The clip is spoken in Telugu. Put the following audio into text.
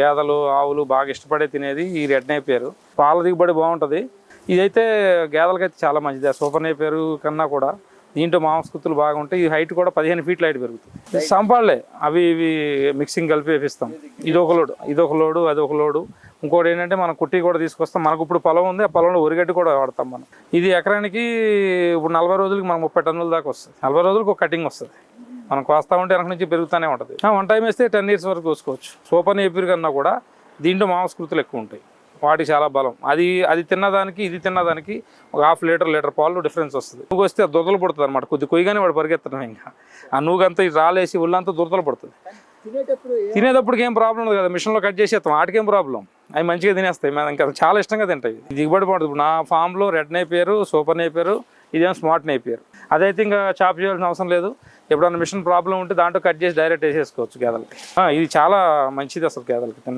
గేదలు ఆవులు బాగా ఇష్టపడే తినేది ఈ రెడ్ నేపేరు పాల దిగుబడి బాగుంటుంది. ఇదైతే గేదెలకైతే చాలా మంచిది. సూపర్ నేపేరు కన్నా కూడా దీంట్లో మాంసకృతులు బాగుంటాయి ఈ హైట్ కూడా పదిహేను ఫీట్ల హైట్ పెరుగుతుంది. సంపాళ్ళే అవి ఇవి మిక్సింగ్ కలిపి వేపిస్తాం. ఇది ఒక లోడు. ఇది ఒక లోడు అది ఒక లోడు. ఇంకోటి ఏంటంటే మనం కుట్టి కూడా తీసుకొస్తాం. మనకు ఇప్పుడు పొలం ఉంది. ఆ పొలంలో ఒరిగడ్డి కూడా వాడతాం మనం. ఇది ఎకరానికి ఇప్పుడు నలభై రోజులకి మనం ముప్పై టన్నుల దాకా వస్తుంది. నలభై రోజులకు ఒక కటింగ్ వస్తుంది. మనం కోస్తా ఉంటే వెనక నుంచి పెరుగుతూనే ఉంటుంది. వన్ టైం వేస్తే టెన్ ఇయర్స్ వరకు కోసుకోవచ్చు. సూపర్ నేపిర్ కన్నా కూడా దీంట్లో మాంసకృతులు ఎక్కువ ఉంటాయి. వాటికి చాలా బలం. అది అది తిన్నదానికి ఇది తిన్నదానికి ఒక హాఫ్ లీటర్ లీటర్ పాలు డిఫరెన్స్ వస్తుంది. నువ్వు వస్తే అది దురదలు పడుతుంది అనమాట కొద్ది కొయ్యగానే వాడు పరిగెత్తడం ఇంకా. ఆ నువ్వుగంతా ఈ రాలేసి ఒళ్ళంతా దురదలు పడుతుంది. తినేటప్పుడు ఏం ప్రాబ్లం లేదు కదా. మిషన్లో కట్ చేసేస్తాం. వాటికేం ప్రాబ్లం అవి మంచిగా తినేస్తాయి. మేము ఇంకా చాలా ఇష్టంగా తింటాయి. దిగుబడి పడుతుంది. ఇప్పుడు నా ఫామ్లో రెడ్ నేపేరు సూపర్ నేపేరు ఇదేమో స్మార్ట్ నేపేరు అదైతే ఇంకా చాప్ చేయాల్సిన అవసరం లేదు. ఎప్పుడన్నా మిషన్ ప్రాబ్లం ఉంటే దాంట్లో కట్ చేసి డైరెక్ట్ వేసేసుకోవచ్చు గేదలకి ఇది చాలా మంచిది అసలు గేదలకి